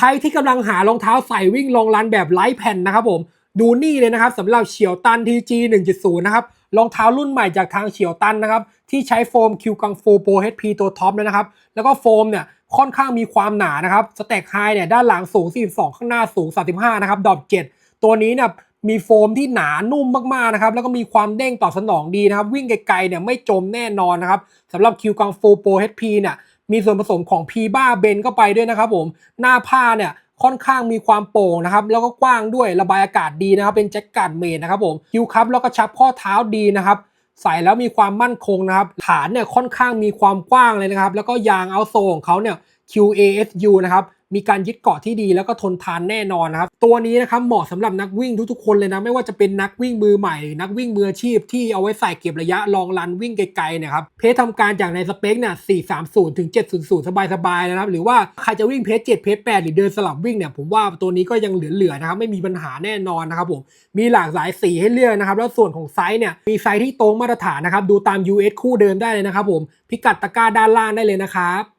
ใครที่กำลังหารองเท้าใส่วิ่งลงรันแบบไร้แผ่นนะครับผม ดูนี่เลยนะครับสำหรับเฉียวตัน TG 1.0 นะครับรองเท้ารุ่นใหม่จากทางเฉียวตันนะครับ ที่ใช้โฟม Q กังฟู Pro HP ตัวท็อปเลยนะครับ แล้วก็โฟมเนี่ยค่อนข้างมีความหนานะครับสเต็กไฮเนี่ยด้านหลังสูง 42 ข้างหน้าสูง 35 นะครับดอป7ตัวนี้เนี่ยมีโฟมที่หนานุ่มมากๆนะครับแล้วก็มีความเด้งตอบสนองดีนะครับ วิ่งไกลๆเนี่ยไม่จมแน่นอนนะครับสำหรับ Q กังฟู Pro HP เนี่ย มีส่วนผสมของพีบ้าเบนเข้าไปด้วยนะครับผมหน้าผ้าเนี่ยค่อนข้างมีความโป่งนะครับแล้วก็กว้างด้วยระบายอากาศดีนะครับ เป็นแจ็คการ์ดเมดนะครับผมคิวคับแล้วก็ชับข้อเท้าดีนะครับใส่แล้วมีความมั่นคงนะครับ ฐานเนี่ยค่อนข้างมีความกว้างเลยนะครับ แล้วก็ยางเอาโซของเขาเนี่ย QASU นะครับ มีการยึดเกาะที่ดีแล้วก็ทนทานแน่นอนนะครับตัวนี้นะครับเหมาะสำหรับนักวิ่งทุกๆคนเลยนะไม่ว่าจะเป็นนักวิ่งมือใหม่ นักวิ่งมืออาชีพที่เอาไว้ใส่เก็บระยะลองรันวิ่งไกลๆนะครับเพจทำการจากในสเปคเนี่ย430ถึง700 สบายๆนะครับหรือว่าใครจะวิ่งเพจ7เพจ8หรือเดินสลับวิ่งเนี่ยผมว่าตัวนี้ก็ยังเหลือๆนะครับไม่มีปัญหาแน่นอนนะครับผมมีหลากหลายสีให้เลือกนะครับแล้วส่วนของไซส์เนี่ยมีไซส์ที่ตรงมาตรฐานนะครับดูตาม US คู่เดิมได้เลยนะครับผมพิกัดตะกร้าด้านล่างได้เลยนะครับ